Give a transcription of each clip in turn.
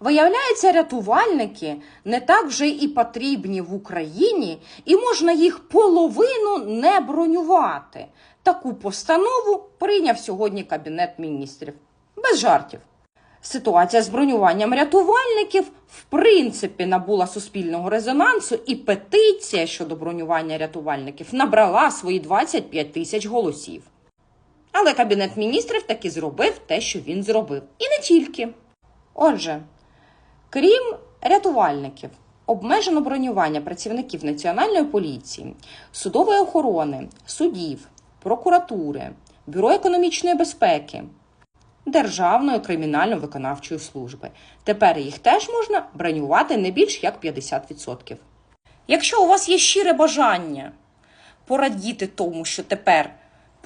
Виявляється, рятувальники не так вже і потрібні в Україні, і можна їх половину не бронювати. Таку постанову прийняв сьогодні Кабінет міністрів. Без жартів. Ситуація з бронюванням рятувальників в принципі набула суспільного резонансу, і петиція щодо бронювання рятувальників набрала свої 25 тисяч голосів. Але Кабінет міністрів таки зробив те, що він зробив. І не тільки. Отже, крім рятувальників, обмежено бронювання працівників Національної поліції, судової охорони, судів, прокуратури, Бюро економічної безпеки, Державної кримінально-виконавчої служби. Тепер їх теж можна бронювати не більш як 50%. Якщо у вас є щире бажання порадіти тому, що тепер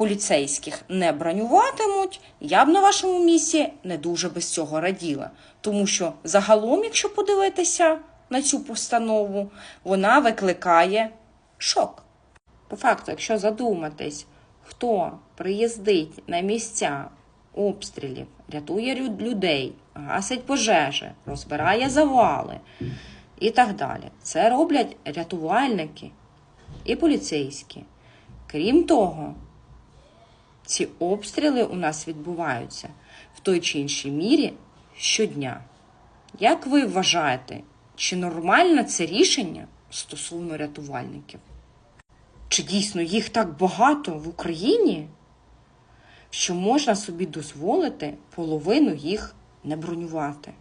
поліцейських не бронюватимуть, я б на вашому місці не дуже без цього раділа. Тому що загалом, якщо подивитися на цю постанову, вона викликає шок. По факту, якщо задуматись, хто приїздить на місця обстрілів, рятує людей, гасить пожежі, розбирає завали і так далі. Це роблять рятувальники і поліцейські. Крім того, ці обстріли у нас відбуваються в той чи іншій мірі щодня. Як ви вважаєте, чи нормальне це рішення стосовно рятувальників? Чи дійсно їх так багато в Україні, що можна собі дозволити половину їх не бронювати?